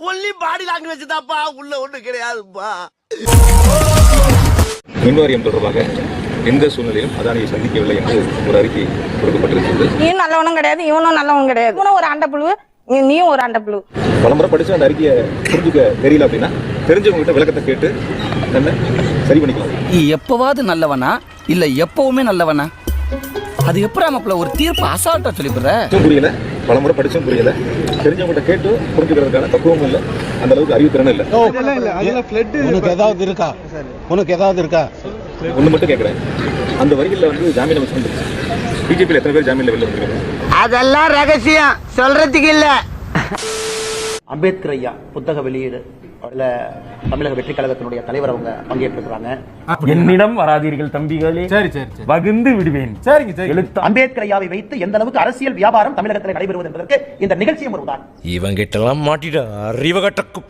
Only body language தான்ப்பா. உள்ள ஒண்ணு கிடையாதுப்பா. மின்வாரியம் தொடர்பாக எந்த சூழ்நிலையிலும் அதானியை சந்திக்கவில்லை என்று ஒரு அறிக்கை கொடுக்கப்பட்டிருக்கிறது. நீயும் நல்லவனும் கிடையாது இவனும் நல்லவனும் கிடையாது. இவனும் ஒரு அண்டப்புழு நீ- நீயும் ஒரு அண்டப்புழு பலமுறை படிச்சு அந்த அறிக்கையை புரிஞ்சுக்க தெரியல அப்படின்னா தெரிஞ்சவங்க கிட்ட விளக்கத்தை கேட்டு என்ன? சரி பண்ணிக்கலாம். நீ எப்பவாவது நல்லவனா இல்ல எப்பவுமே நல்லவனா? அது எப்படி மாப்பிள்ள ஒரு தீர்ப்பு அசால்ட்டா படிச்சும் புரியல. பலமுறை படிச்சும் புரியல. தெரிஞ்சவங்க கிட்ட கேட்டு புரிஞ்சுக்கிறதுக்கான தத்துவமும் இல்லை. அந்த அளவுக்கு அறிவுத்திறனும் இல்லை. உனக்கு ஏதாவது இருக்கா? உனக்கு ஏதாவது இருக்கா? ஒண்ணு மட்டும் கேட்கறேன் அந்த வரிகளில் வந்து ஜாமீன் அமைச்சு பிஜேபியில் எத்தனை பேர் ஜாமீன்ல வெளில வந்துருக்காங்க? அதெல்லாம் ரகசியம். சொல்றதுக்கு இல்ல. அம்பேத்கர் ஐயா புத்தக வெளியீடு அதுல தமிழக வெற்றி கழகத்தினுடைய தலைவர் அவங்க பங்கேற்றிருக்கிறாங்க. என்னிடம் வராதீர்கள் தம்பிகளே. சரி சரி வகுந்து விடுவேன். சரிங்க சரி எழுத்தா அம்பேத்கர் ஐயாவை வைத்து எந்த அளவுக்கு அரசியல் வியாபாரம் தமிழகத்தில் நடைபெறுவது என்பதற்கு இந்த நிகழ்ச்சியும் ஒரு உதாரணம். இவங்கிட்டலாம் மாட்டிட அறிவு கட்டக்கும்.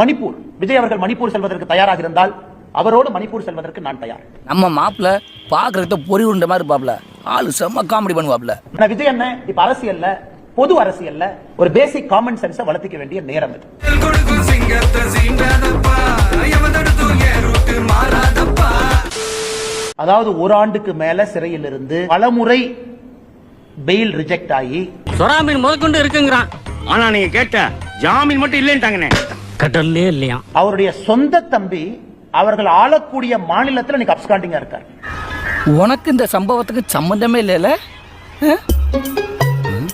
மணிப்பூர் விஜய் அவர்கள் மணிப்பூர் செல்வதற்கு தயாராக இருந்தால் அவரோடு மணிப்பூர் செல்வதற்கு நான் தயார். நம்ம மாப்பிள்ள பாக்குறத பொறி உருண்ட மாதிரி பாப்ல ஆளு செம்ம காமெடி பண்ணுவாப்ல. விஜய் என்ன இப்ப அரசியல்ல பொது அரசியல்ல ஒரு பேசிக் காமன் சென்ஸை வளர்த்திக்க வேண்டிய நேரம் இது. அதாவது ஒரு ஆண்டுக்கு மேல சிறையில் இருந்து பலமுறை பெயில் ரிஜெக்ட் ஆகி சொராமீன் முதற்கொண்டு இருக்குங்கிறான். ஆனா நீங்க கேட்ட ஜாமீன் மட்டும் இல்லைன்ட்டாங்கண்ணே. கடல்லே இல்லையா? அவருடைய சொந்த தம்பி அவர்கள் ஆளக்கூடிய மாநிலத்தில் இன்னைக்கு அப்ஸ்காண்டிங்கா இருக்கார். உனக்கு இந்த சம்பவத்துக்கு சம்பந்தமே இல்லைல்ல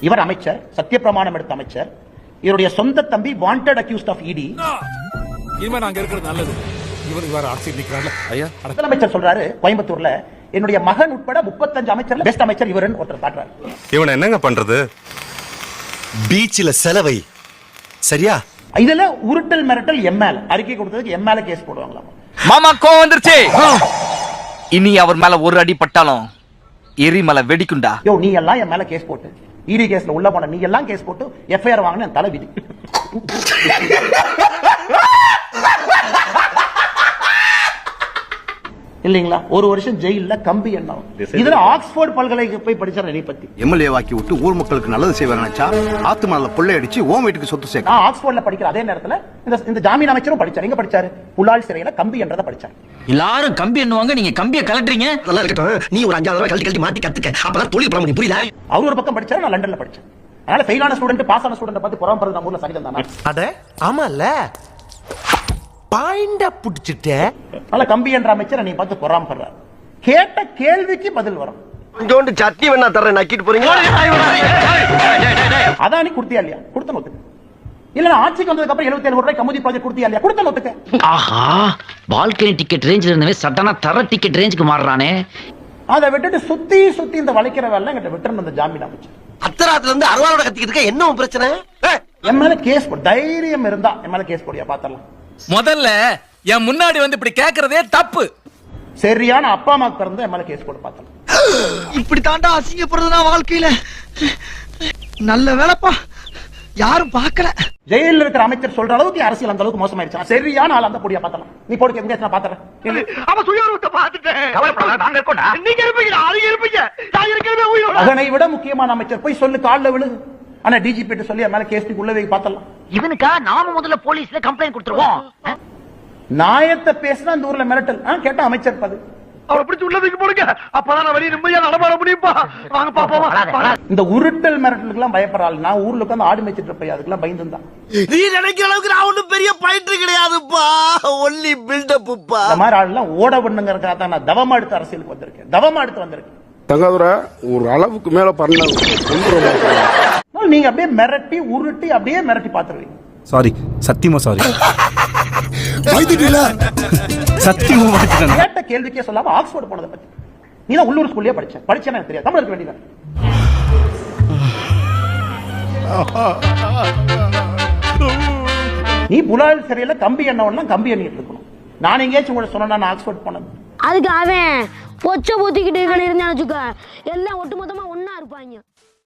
இவர் அமைச்சர் சத்தியப்பிரமாணம் எடுத்த அமைச்சர். இவருடைய சொந்த தம்பி வாண்டட் அக்யூஸ்ட் ஆஃப் இடி இனிமே நாங்க இருக்கிறது நல்லது. இவனுக்கு வேற அரசியல் நிக்கிறாங்க ஐயா. முதலமைச்சர் சொல்றாரு கோயம்புத்தூர்ல என்னுடைய மகன் உட்பட முப்பத்தஞ்சு அமைச்சர்ல பெஸ்ட் அமைச்சர் இவருன்னு ஒருத்தர் காட்டுறாரு. இவனை என்னங்க பண்றது? பீச்சில் செலவை. சரியா? இதுல உருட்டல் மிரட்டல் எம்எல் அறிக்கை கொடுத்ததுக்கு எம்எல்ஏ கேஸ் போடுவாங்களாம். மாமா கோவம் வந்துருச்சு. இனி அவர் மேல ஒரு அடி பட்டாலும் எரிமலை வெடிக்குண்டா யோ நீ எல்லாம் என் மேல கேஸ் போட்டு. இடி கேஸ்ல உள்ள போன நீ எல்லாம் கேஸ் போட்டு எஃப்ஐஆர் வாங்கின தலை விதி. இல்லீங்களா? ஒரு வருஷம் ஜெயில்ல கம்பி எண்ணம். இதுல ஆக்ஸ்போர்ட் பல்கலைக்கு போய் படிச்சார் என்னை பத்தி எம்எல்ஏ வாக்கி விட்டு ஊர் மக்களுக்கு நல்லது செய்வார் நினைச்சா ஆத்து மணல கொள்ளை அடிச்சு ஓம் வீட்டுக்கு சொத்து சேர்க்க ஆக்ஸ்போர்ட்ல படிக்கிற அதே நேரத்துல இந்த இந்த ஜாமீன் அமைச்சரும் படிச்சார். எங்க படிச்சாரு? புலால் சிறையில கம்பி என்றதை படிச்சார். எல்லாரும் கம்பி எண்ணுவாங்க. நீங்க கம்பிய கலட்டுறீங்க நல்லா இருக்கட்டும். நீ ஒரு அஞ்சாவது கழட்டி கழட்டி மாத்தி கத்துக்க. அப்பதான் தொழில் பண்ண முடியும். புரியல அவர் ஒரு பக்கம் படிச்சாரு நான் லண்டன்ல படிச்சேன். அதனால ஃபெயிலான ஸ்டூடெண்ட் பாஸ் ஆன ஸ்டூடெண்ட் பார்த்து புறம்பறது நம்ம ஊர்ல சகிதம் தானே? அட ஆமால பாயிண்டா புடிச்சிட்ட. அதனால கம்பி என்ற அமைச்சர் நீ பார்த்து பொறாமப்படுறாரு கேட்ட கேள்விக்கு பதில் வரும். கொஞ்சோண்டு சட்னி வேணா தர்றேன். நக்கிட்டு போறீங்க அதானி கொடுத்தியா இல்லையா? கொடுத்த நோத்துக்கு இல்ல நான் ஆட்சிக்கு வந்ததுக்கு அப்புறம் எழுபத்தி ஏழு ரூபாய் கமுதி ப்ராஜெக்ட் கொடுத்தியா இல்லையா? கொடுத்த நோத்துக்கு ஆஹா பால்கனி டிக்கெட் ரேஞ்சில் இருந்தவே சட்டனா தர டிக்கெட் ரேஞ்சுக்கு மாறுறானே. அதை விட்டுட்டு சுத்தி சுத்தி இந்த வளைக்கிற வேலை எங்கிட்ட விட்டுருந்த அந்த ஜாமீன் அமைச்சர் அத்தராத்துல இருந்து அருவாளோட கத்திக்கிட்டு இருக்க என்ன பிரச்சனை? என் மேல கேஸ் போடு தைரியம் இருந்தா என் மேல கேஸ் போடியா பாத்திரலாம். முதல்ல என் முன்னாடி வந்து இப்படி கேக்குறதே தப்பு. சரியான அப்பா அம்மாக்கு பிறந்து என் மேல கேஸ் போட்டு பார்த்தலாம் இப்படி தாண்டா அசிங்கப்படுறது நான் வாழ்க்கையில. நல்ல வேலைப்பா. யாரும் பார்க்கல. ஜெயில இருக்கிற அமைச்சர் சொல்ற அளவுக்கு அரசியல் அந்த அளவுக்கு மோசமாயிருச்சு. சரியான ஆள் அந்த பொடியா பார்த்தலாம் நீ போடுக்க எங்க நான் பாத்துறேன் அவன் சுயரூபத்தை பார்த்துட்டேன். நாங்க இருப்பீங்க அவங்க இருப்பீங்க. நான் இருக்கவே உயிரோட. அதனை விட முக்கியமான அமைச்சர் போய் சொல்லு கால்ல விழுது ஆனா டிஜிபி கிட்ட சொல்லி மேல கேஸ் உள்ள போய் பார்த்தலாம் இவனுக்கா நாம முதல்ல போலீஸ்ல கம்ப்ளைண்ட் கொடுத்துருவோம்? நாயத்தை பேசினா இந்த ஊர்ல மிரட்டல். கேட்டா அமைச்சர் பது அவரை பிடிச்சு உள்ளதுக்கு போடுங்க. அப்பதான் நான் வெளியே நிம்மதியா நடமாட முடியும்பா. வாங்க பாப்போம் இந்த உருட்டல் மிரட்டலுக்கு எல்லாம் பயப்படுறாள் நான் ஊர்ல உட்காந்து ஆடு மேய்ச்சிட்டு இருப்பேன். அதுக்கெல்லாம் பயந்துதான் நீ நினைக்கிற அளவுக்கு நான் ஒண்ணும் பெரிய பயிற்று கிடையாதுப்பா. இந்த மாதிரி ஆள்லாம் ஓட பண்ணுங்கிறதுக்காக தான் நான் தவமா எடுத்து அரசியலுக்கு வந்திருக்கேன். தவமா எடுத்து வந்திருக்கேன். தங்காதுரா ஒரு அளவுக்கு மேல பண்ண நீங்க அப்படியே மிரட்டி உருட்டி அப்படியே மிரட்டி பாத்துருவீங்க சாரி சத்தியமா சாரி சத்தியமா கேட்ட கேள்விக்கே சொல்லாம ஆக்ஸ்போர்ட் போனதை பத்தி. நீ தான் உள்ளூர் ஸ்கூல்லயே படிச்ச. படிச்சேன்னு எனக்கு தெரியாது. தமிழ் இருக்க வேண்டியது நீ புலால் சிறையில கம்பி எண்ணவனா கம்பி எண்ணிட்டு இருக்கணும். நான் எங்கேயாச்சும் உங்களை சொன்னா நான் ஆக்ஸ்போர்ட் போனது. அதுக்கு அவன் பொச்ச பொத்திக்கிட்டு இருந்தான்னு வச்சுக்க. எல்லாம் ஒட்டுமொத்தமா ஒன்னா இருப்பாங்க.